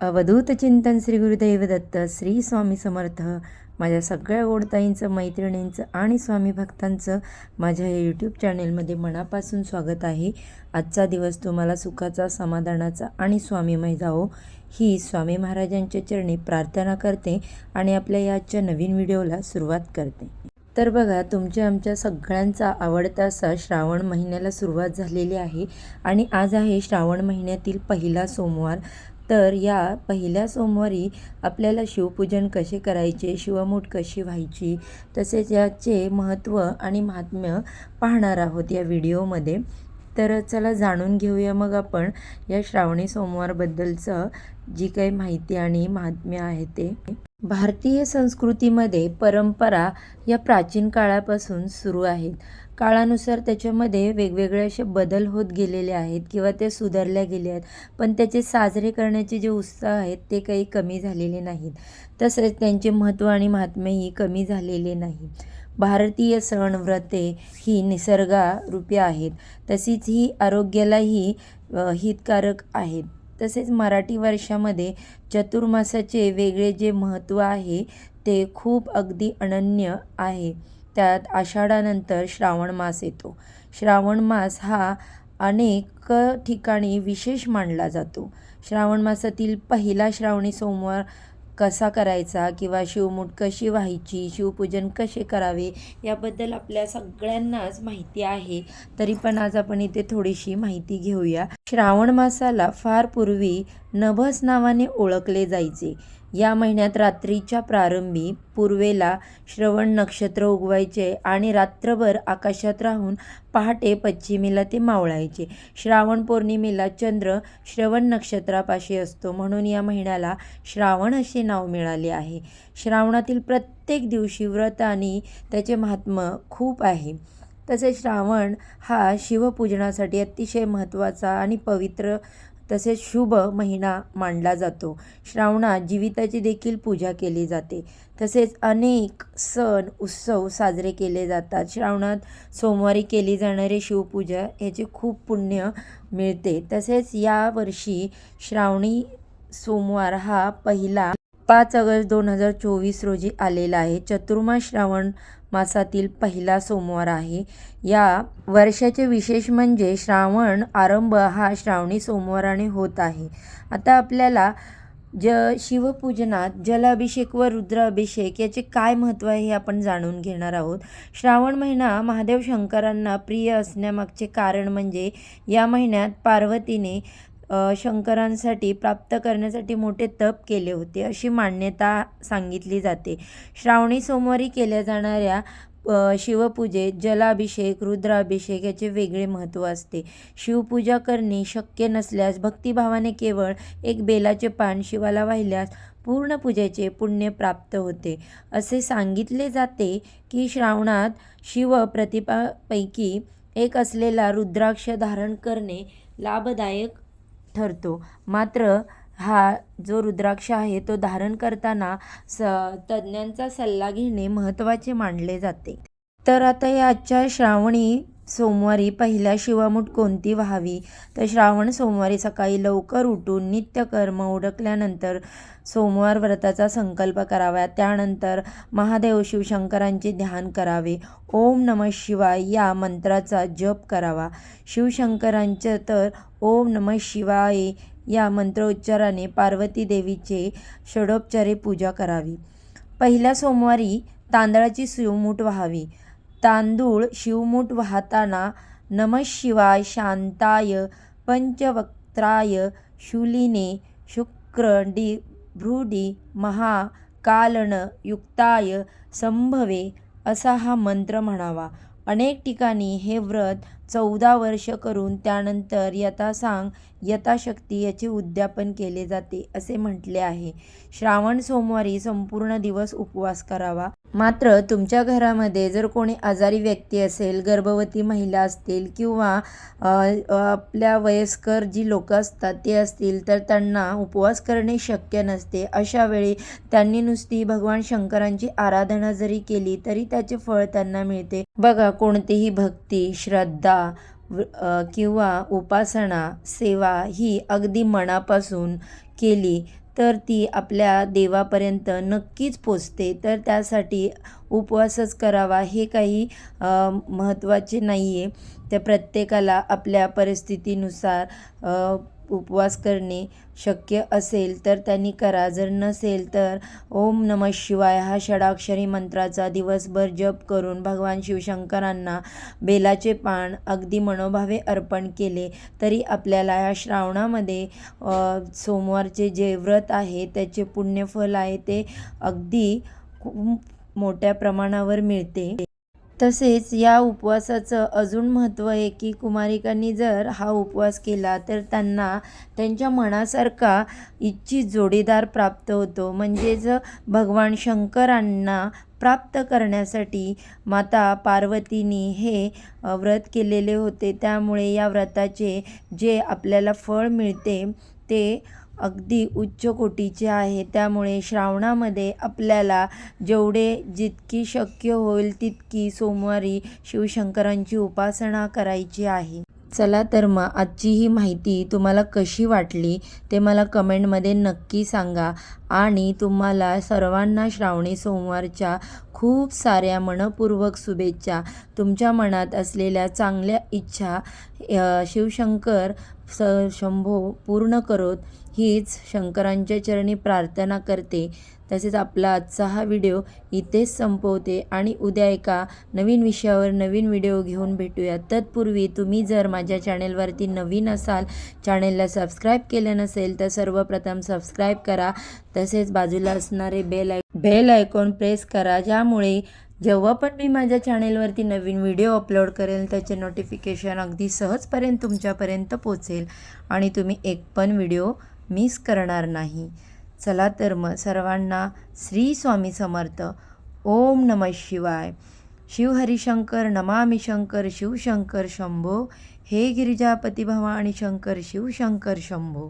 अवधूत चिंतन श्री गुरुदैव दत्त श्री स्वामी समर्थ माझ्या सगळ्या गोडताईंचं मैत्रिणींचं आणि स्वामी भक्तांचं माझ्या या यूट्यूब चॅनेलमध्ये मनापासून स्वागत आहे. आजचा दिवस तुम्हाला सुखाचा समाधानाचा आणि स्वामीमय जावो. ही स्वामी महाराजांच्या चरणी प्रार्थना करते आणि आपल्या या आजच्या नवीन व्हिडिओला सुरुवात करते. तर बघा तुमच्या आमच्या सगळ्यांचा आवडता असा श्रावण महिन्याला सुरुवात झालेली आहे आणि आज आहे श्रावण महिन्यातील पहिला सोमवार. तर या पहिल्या सोमवारी आपल्याला शिवपूजन कसे करायचे शिवमूठ कशी व्हायची तसेच याचे महत्त्व आणि महात्म्य पाहणार आहोत या व्हिडिओमध्ये. तर चला जाणून घेऊया मग आपण या श्रावणी सोमवारबद्दलचं जी काही माहिती आणि महात्म्य आहे ते. भारतीय संस्कृतीमध्ये परंपरा या प्राचीन काळापासून सुरू आहेत. काळानुसार त्याच्यामध्ये वेगवेगळे असे बदल होत गेलेले आहेत किंवा ते सुधारल्या गेले आहेत. पण त्याचे साजरे करण्याचे जे उत्साह आहेत ते काही कमी झालेले नाहीत. तसेच त्यांचे महत्त्व आणि महात्म्यही कमी झालेले नाही. भारतीय सण व्रते ही निसर्गारूपी आहेत. तशीच ही आरोग्यालाही हितकारक आहेत. तसेच मराठी वर्षामध्ये चतुर्मासाचे वेगळे जे महत्त्व आहे ते खूप अगदी अनन्य आहे. त्यात आषाढानंतर श्रावण मास येतो. श्रावण मास हा अनेक ठिकाणी विशेष मानला जातो. श्रावण मासातील पहिला श्रावणी सोमवार कसा करायचा किंवा शिवमूठ कशी व्हायची शिवपूजन कसे करावे याबद्दल आपल्या सगळ्यांनाच माहिती आहे. तरी पण आज आपण इथे थोडीशी माहिती घेऊया. श्रावण मासाला फार पूर्वी नभस नावाने ओळखले जायचे. या महिन्यात रात्रीच्या प्रारंभी पूर्वेला श्रवण नक्षत्र उगवायचे आणि रात्रभर आकाशात राहून पहाटे पश्चिमेला ते मावळायचे. श्रावण पौर्णिमेला चंद्र श्रवण नक्षत्रापाशी असतो म्हणून या महिन्याला श्रावण असे नाव मिळाले आहे. श्रावणातील प्रत्येक दिवशी व्रत आणि त्याचे महात्म्य खूप आहे. तसेच श्रावण हा शिवपूजनासाठी अतिशय महत्त्वाचा आणि पवित्र तसेच शुभ महिना मानला जातो. श्रावणात जीविताची देखील पूजा केली जाते. तसेच अनेक सण उत्सव साजरे केले जातात. श्रावणात सोमवारी केली जाणारी शिवपूजा याचे खूप पुण्य मिळते. तसेच यावर्षी श्रावणी सोमवार हा पहिला पाच ऑगस्ट दोन हजार चोवीस रोजी आलेला आहे. चतुर्मा श्रावण मासातील पहिला सोमवार आहे. या वर्षाचे विशेष म्हणजे श्रावण आरंभ हा श्रावणी सोमवाराने होत आहे. आता आपल्याला ज शिवपूजनात जलाभिषेक व रुद्राभिषेक याचे काय महत्त्व आहे हे आपण जाणून घेणार आहोत. श्रावण महिना महादेव शंकरांना प्रिय असण्यामागचे कारण म्हणजे या महिन्यात पार्वतीने शंकरांसाठी प्राप्त करण्यासाठी मोठे तप केले होते अशी मान्यता सांगितली जाते. श्रावणी सोमवारी केल्या जाणाऱ्या शिवपूजेत जलाभिषेक रुद्राभिषेक याचे वेगळे महत्त्व असते. शिवपूजा करणे शक्य नसल्यास भक्तिभावाने केवळ एक बेलाचे पान शिवाला वाहिल्यास पूर्ण पूजेचे पुण्य प्राप्त होते. असे सांगितले जाते की श्रावणात शिव प्रतिपापैकी एक असलेला रुद्राक्ष धारण करणे लाभदायक ठरतो. मात्र हा जो रुद्राक्ष आहे तो धारण करताना स तज्ज्ञांचा सल्ला घेणे महत्त्वाचे मानले जाते. तर आता या आजच्या श्रावणी सोमवारी पहिल्या शिवामूठ कोणती व्हावी? तर श्रावण सोमवारी सकाळी लवकर उठून नित्यकर्म उडकल्यानंतर सोमवार व्रताचा संकल्प करावा. त्यानंतर महादेव शिवशंकरांचे ध्यान करावे. ओम नम शिवाय या मंत्राचा जप करावा. शिवशंकरांचं तर ओम नम शिवाय या मंत्रोच्चाराने पार्वती देवीचे षडोपचारे पूजा करावी. पहिल्या सोमवारी तांदळाची सुमूठ व्हावी. तांदूळ शिवमूठ वाहताना नमशिवाय शांताय पंचवक्त्राय शूलिने शुक्रडी भ्रुडी महाकालन युक्ताय संभवे असा हा मंत्र म्हणावा. अनेक ठिकाणी हे व्रत चौदा वर्ष करून त्यानंतर यथासांग यथाशक्ती याचे उद्यापन केले जाते असे म्हटले आहे. श्रावण सोमवारी संपूर्ण दिवस उपवास करावा. मात्र तुमच्या घरामध्ये जर कोणी आजारी व्यक्ती असेल गर्भवती महिला असतील किंवा आपल्या वयस्कर जी लोक असतात ते असतील तर त्यांना उपवास करणे शक्य नसते. अशा वेळी त्यांनी नुसती भगवान शंकरांची आराधना जरी केली तरी त्याचे फळ त्यांना मिळते. बघा कोणतीही भक्ती श्रद्धा व- किंवा उपासना सेवा ही अगदी मनापासून केली तर ती आपल्या देवापर्यंत नक्कीच पोचते. तर त्यासाठी उपवासच करावा हे काही महत्त्वाचे नाही आहे त्या प्रत्येकाला आपल्या परिस्थितीनुसार उपवास करणे शक्य असेल तर त्यांनी करा. जर नसेल तर ओम नम शिवाय हा षडाक्षरी मंत्राचा दिवसभर जप करून भगवान शिवशंकरांना बेलाचे पान अगदी मनोभावे अर्पण केले तरी आपल्याला ह्या श्रावणामध्ये सोमवारचे जे व्रत आहे त्याचे पुण्यफल आहे ते अगदी खूप मोठ्या प्रमाणावर मिळते. तसेच या उपवासाचं अजून महत्त्व आहे की कुमारिकांनी जर हा उपवास केला तर त्यांना त्यांच्या मनासारखा इच्छित जोडीदार प्राप्त होतो. म्हणजेच भगवान शंकरांना प्राप्त करण्यासाठी माता पार्वतीने हे व्रत केलेले होते. त्यामुळे या व्रताचे जे आपल्याला फळ मिळते ते अगदी उच्च कोटीचे आहे. त्यामुळे श्रावणामध्ये आपल्याला जेवढे जितकी शक्य होईल तितकी सोमवारी शिवशंकरांची उपासना करायची आहे. चला तर मग आजची ही माहिती तुम्हाला कशी वाटली ते मला कमेंटमध्ये नक्की सांगा आणि तुम्हाला सर्वांना श्रावणी सोमवारच्या खूप साऱ्या मनपूर्वक शुभेच्छा. तुमच्या मनात असलेल्या चांगल्या इच्छा शिवशंकर स शंभो पूर्ण करोत हीच शंकरांच्या चरणी प्रार्थना करते. तसेच आपला आजचा हा व्हिडिओ इथेच संपवते आणि उद्या एका नवीन विषयावर नवीन व्हिडिओ घेऊन भेटूया. तत्पूर्वी तुम्ही जर माझ्या चॅनेलवरती नवीन असाल चॅनेलला सबस्क्राईब केलं नसेल तर सर्वप्रथम सबस्क्राईब करा. तसेच बाजूला असणारे bell I bell icon press करा ज्यामुळे जेव्हा पण मी माझ्या चॅनेलवरती नवीन व्हिडिओ अपलोड करेल त्याचे नोटिफिकेशन अगदी सहजपर्यंत तुमच्यापर्यंत पोचेल आणि तुम्ही एक पण व्हिडिओ मिस करणार नाही. चला तर मग सर्वांना श्री स्वामी समर्थ. ओम नम शिवाय. शिवहरिशंकर नमामि शंकर शिवशंकर शंभो. हे गिरिजापती भवानी शंकर शिवशंकर शंभो.